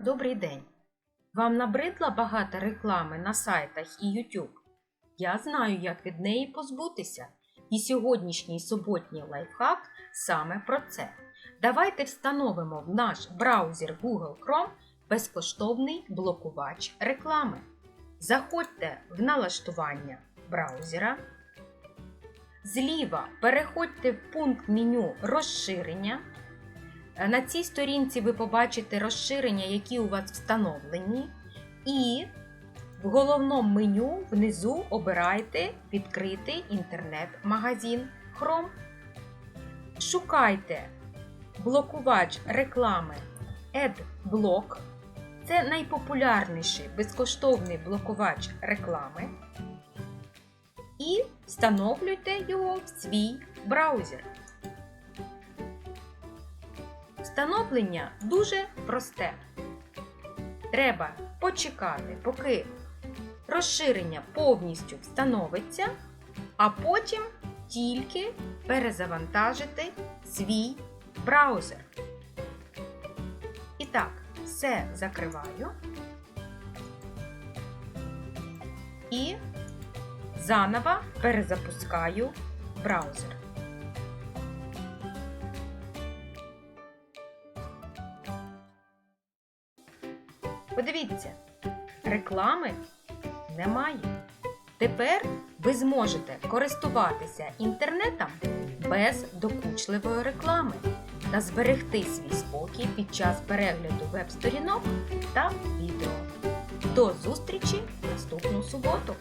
добрий день! Вам набридла багато реклами на сайтах і YouTube? Я знаю, як від неї позбутися. І сьогоднішній суботній лайфхак саме про це. Давайте встановимо в наш браузер Google Chrome безкоштовний блокувач реклами. Заходьте в налаштування браузера. Зліва переходьте в пункт меню розширення. На цій сторінці ви побачите розширення, які у вас встановлені. І в головному меню внизу обирайте відкритий інтернет-магазин Chrome. Шукайте блокувач реклами AdBlock. Це найпопулярніший безкоштовний блокувач реклами. І встановлюйте його в свій браузер. Встановлення дуже просте. Треба почекати, поки розширення повністю встановиться, а потім тільки перезавантажити свій браузер. І так, все закриваю і заново перезапускаю браузер. Подивіться, реклами немає. Тепер ви зможете користуватися інтернетом без докучливої реклами та зберегти свій спокій під час перегляду веб-сторінок та відео. До зустрічі наступну суботу!